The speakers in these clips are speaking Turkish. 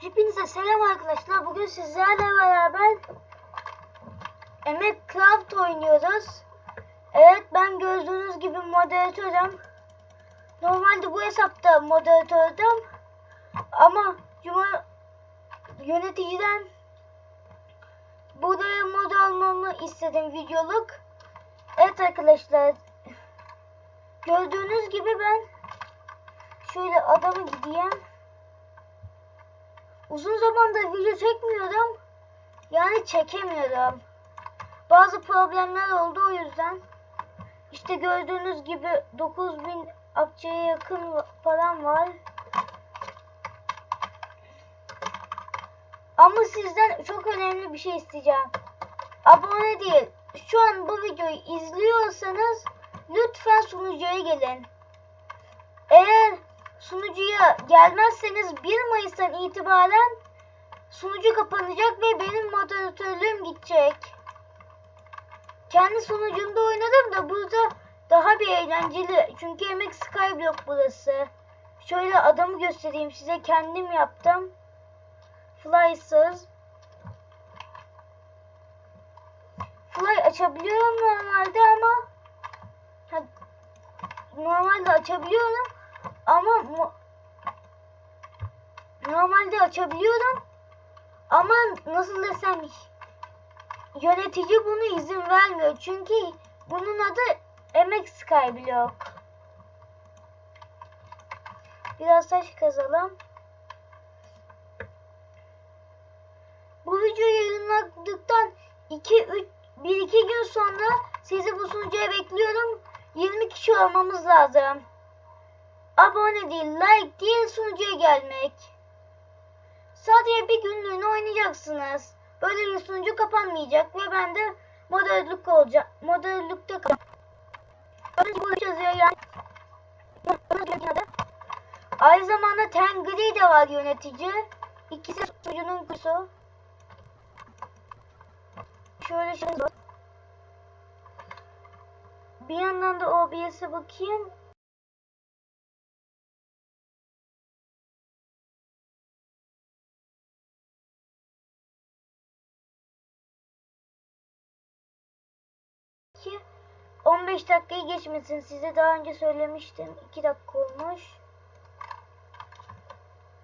Hepinize selam arkadaşlar. Bugün sizlerle beraber Emek Craft oynuyoruz. Evet ben gördüğünüz gibi moderatörüm. Normalde bu hesapta moderatördüm. Ama Cuma yöneticiden buraya mod almamı istedim videoluk. Evet arkadaşlar. Gördüğünüz gibi ben şöyle adamı gideyim. Uzun zamandır video çekmiyorum. Yani çekemiyorum. Bazı problemler oldu o yüzden. İşte gördüğünüz gibi 9000 akçeye yakın param var. Ama sizden çok önemli bir şey isteyeceğim. Abone değil. Şu an bu videoyu izliyorsanız lütfen sunucuya gelin. Eğer sunucuya gelmezseniz 1 Mayıs'tan itibaren sunucu kapanacak ve benim moderatörlüğüm gidecek. Kendi sunucumda oynadım da burada daha bir eğlenceli. Çünkü emek Skyblock burası. Şöyle adamı göstereyim size. Kendim yaptım. Flysız. Fly açabiliyorum normalde ama normalde açabiliyorum ama normalde açabiliyorum ama nasıl desem yönetici bunu izin vermiyor çünkü bunun adı emek Skyblock. Biraz taş kazalım. Bu videoyu yayınladıktan 2 3 1 2 gün sonra sizi bu sunucuya bekliyorum. 20 kişi olmamız lazım. Değil, like değil sunucuya gelmek. Sadece bir günlüğüne oynayacaksınız. Böyle bir sunucu kapanmayacak ve ben de moderatörlük olacağım. Moderatörlükte kalacağım. Aynı zamanda Tengri de var yönetici. İkisi sunucunun kurusu. Şöyle şey var. Bir yandan da OBS'e bakayım. 15 dakikayı geçmesin. Size daha önce söylemiştim. 2 dakika olmuş.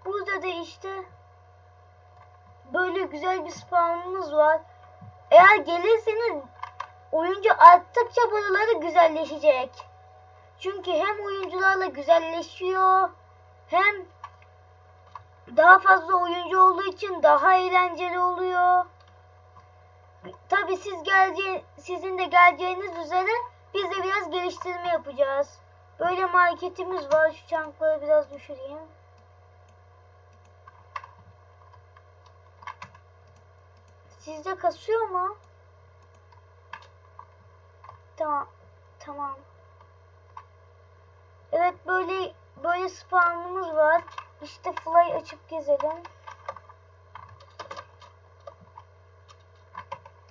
Burada da işte böyle güzel bir spawnımız var. Eğer gelirseniz oyuncu arttıkça buraları güzelleşecek. Çünkü hem oyuncularla güzelleşiyor hem daha fazla oyuncu olduğu için daha eğlenceli oluyor. Tabi siz gelce sizin de geleceğiniz üzere biz de biraz geliştirme yapacağız. Böyle marketimiz var. Şu çankları biraz düşüreyim. Sizde kasıyor mu? Tamam. Tamam. Evet böyle böyle spawnımız var. İşte fly açıp gezelim.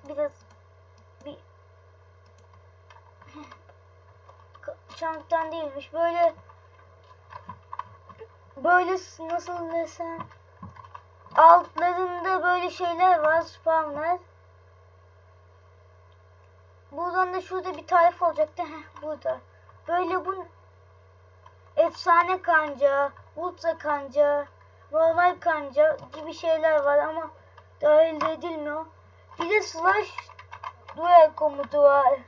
Biraz çanktan değilmiş. Böyle böyle nasıl desem altlarında böyle şeyler var spawnlar. Buradan da şurada bir tarif olacaktı. Heh, burada. Böyle bu efsane kanca, ultra kanca, normal kanca gibi şeyler var ama dahil edilmiyor. Bir de slash duel komutu var.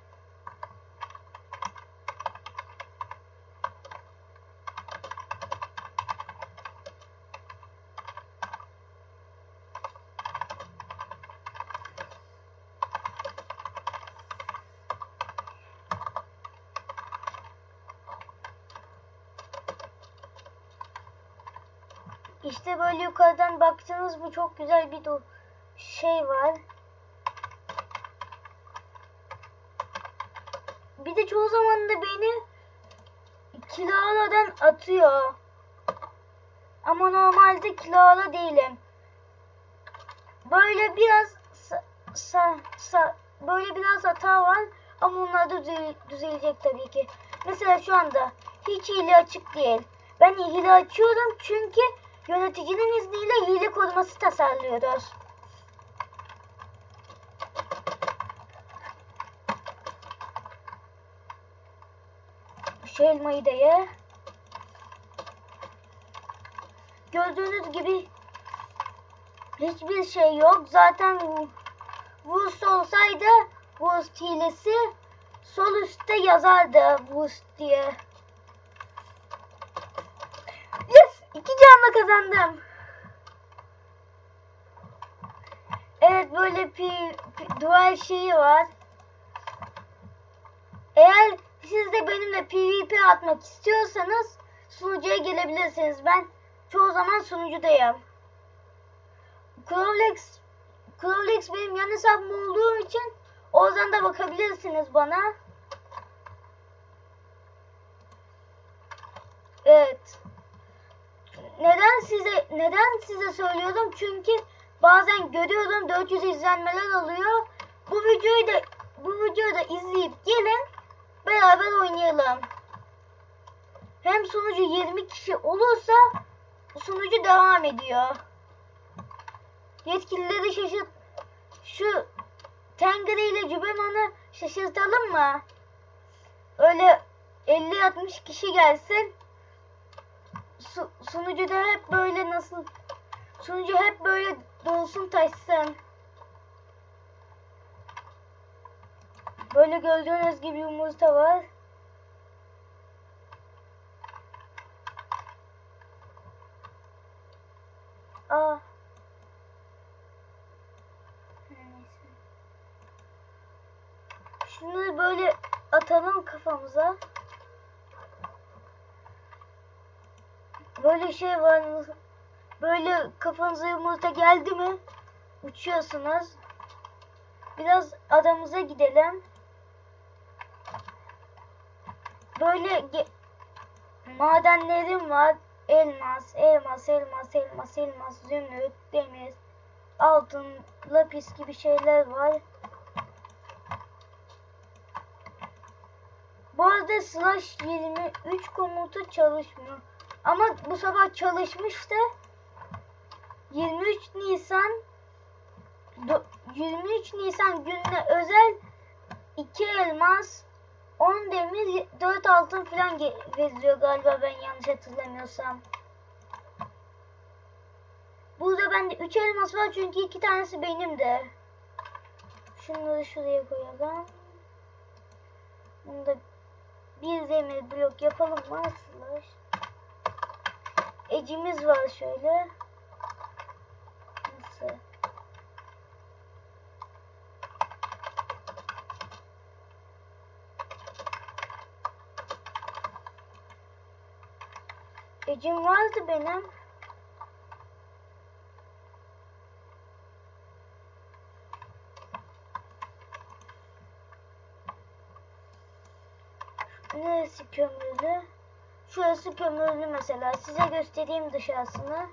İşte böyle yukarıdan baktığınız bu çok güzel bir şey var. Bir de çoğu zaman da beni kilolardan atıyor. Ama normalde kilolu değilim. Böyle biraz sa, sa, sa- böyle biraz hata var ama onlar da düze- düzelecek tabii ki. Mesela şu anda hiç hile açık değil. Ben hile açıyorum çünkü yöneticinin izniyle hile koruması tasarlıyoruz. Şu da ye. Gördüğünüz gibi hiçbir şey yok. Zaten Wurst olsaydı Wurst hilesi sol üstte yazardı Wurst diye. Canla kazandım. Evet böyle pi, pi, dual şeyi var. Eğer siz de benimle PvP atmak istiyorsanız sunucuya gelebilirsiniz. Ben çoğu zaman sunucudayım. Crowlex Crowlex benim yan hesabım olduğu için oradan da bakabilirsiniz bana. Evet. Neden size neden size söylüyorum? Çünkü bazen görüyorum 400 izlenmeler alıyor. Bu videoyu da bu videoyu da izleyip gelin beraber oynayalım. Hem sunucu 20 kişi olursa sunucu devam ediyor. Yetkilileri şaşırt şu Tengri ile Cübeman'ı şaşırtalım mı? Öyle 50-60 kişi gelsin. Su, sunucu da hep böyle nasıl sunucu hep böyle dolsun taşsın. Böyle gördüğünüz gibi yumurta var. Aa. Şunu böyle atalım kafamıza. Böyle şey var. Böyle kafanıza yumurta geldi mi? Uçuyorsunuz. Biraz adamıza gidelim. Böyle madenlerim var. Elmas, elmas, elmas, elmas, elmas, zümrüt, demir, altın, lapis gibi şeyler var. Bu arada slash 23 komutu çalışmıyor. Ama bu sabah çalışmıştı. 23 Nisan do- 23 Nisan gününe özel 2 elmas 10 demir 4 altın falan veriliyor galiba ben yanlış hatırlamıyorsam. Burada bende 3 elmas var çünkü 2 tanesi benim de. Şunları şuraya koyalım. Bunda bir demir blok yapalım mı? Slash. Ecimiz var şöyle. Nasıl? Ecim vardı benim. Neresi kömürlü? Şurası kömürlü mesela. Size göstereyim dışarısını.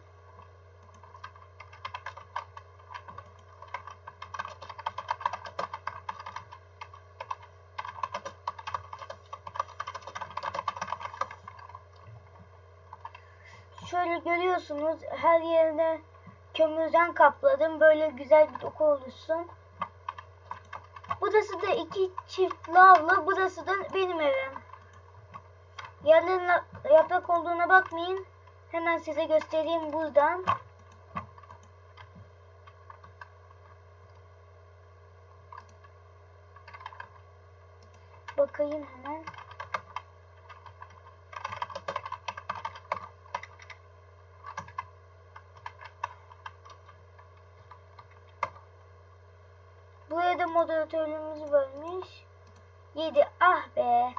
Şöyle görüyorsunuz her yerine kömürden kapladım. Böyle güzel bir doku oluşsun. Burası da iki çift lavlı. Burası da benim evim. Yerlerine yaprak olduğuna bakmayın. Hemen size göstereyim buradan. Bakayım hemen. Buraya da moderatörlüğümüz varmış. 7. Ah be.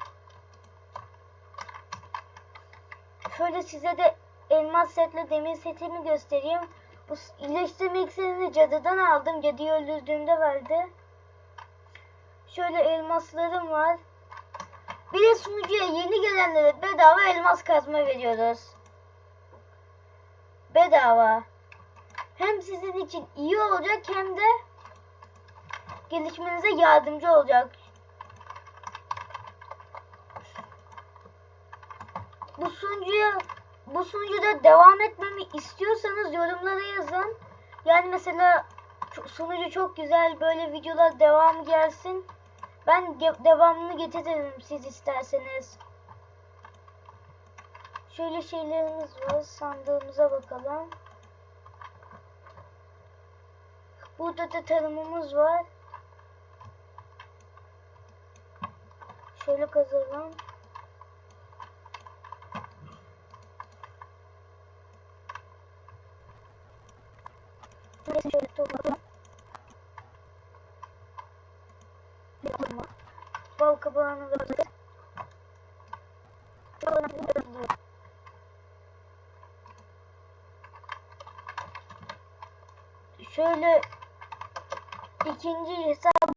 Şöyle size de elmas setle demir setimi göstereyim. Bu iyileştirme iksirini cadıdan aldım. Cadıyı öldürdüğümde verdi. Şöyle elmaslarım var. Bir de sunucuya yeni gelenlere bedava elmas kazma veriyoruz. Bedava. Hem sizin için iyi olacak hem de gelişmenize yardımcı olacak. Bu sunucuya bu sunucuda devam etmemi istiyorsanız yorumlara yazın. Yani mesela sunucu çok güzel böyle videolar devam gelsin. Ben ge- devamını getiririm siz isterseniz. Şöyle şeylerimiz var. Sandığımıza bakalım. Burada da tarımımız var. Şöyle kazalım. Neyse şöyle toplayalım. Yapalım. Bal kabağını da Şöyle ikinci hesabımda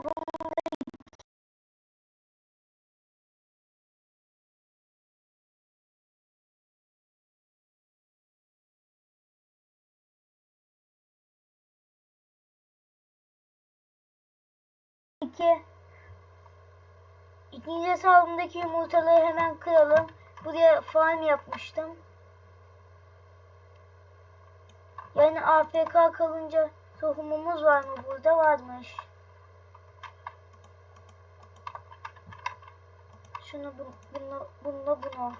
iki ikinci hesabımdaki yumurtaları hemen kıralım. Buraya farm yapmıştım. Yani AFK kalınca tohumumuz var mı burada? Varmış. Şunu bu, bunu, bunu bunu.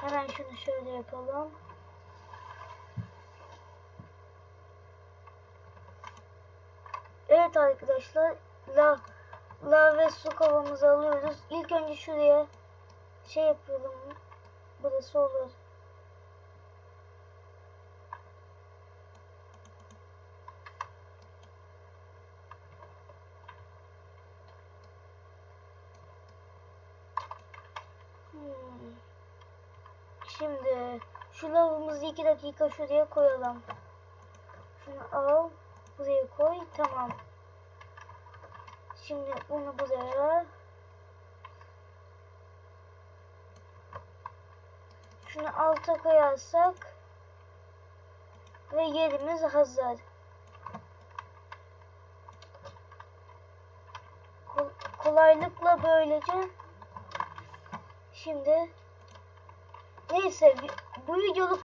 Hemen şunu şöyle yapalım. Evet arkadaşlar. La, la ve su kovamızı alıyoruz. İlk önce şuraya şey yapalım. Burası olur. Hmm. Şimdi şu lavımızı iki dakika şuraya koyalım. Şunu al. Buraya koy. Tamam. Şimdi bunu buraya. Şunu alta koyarsak ve yerimiz hazır. Kol- kolaylıkla böylece şimdi neyse bu videoluk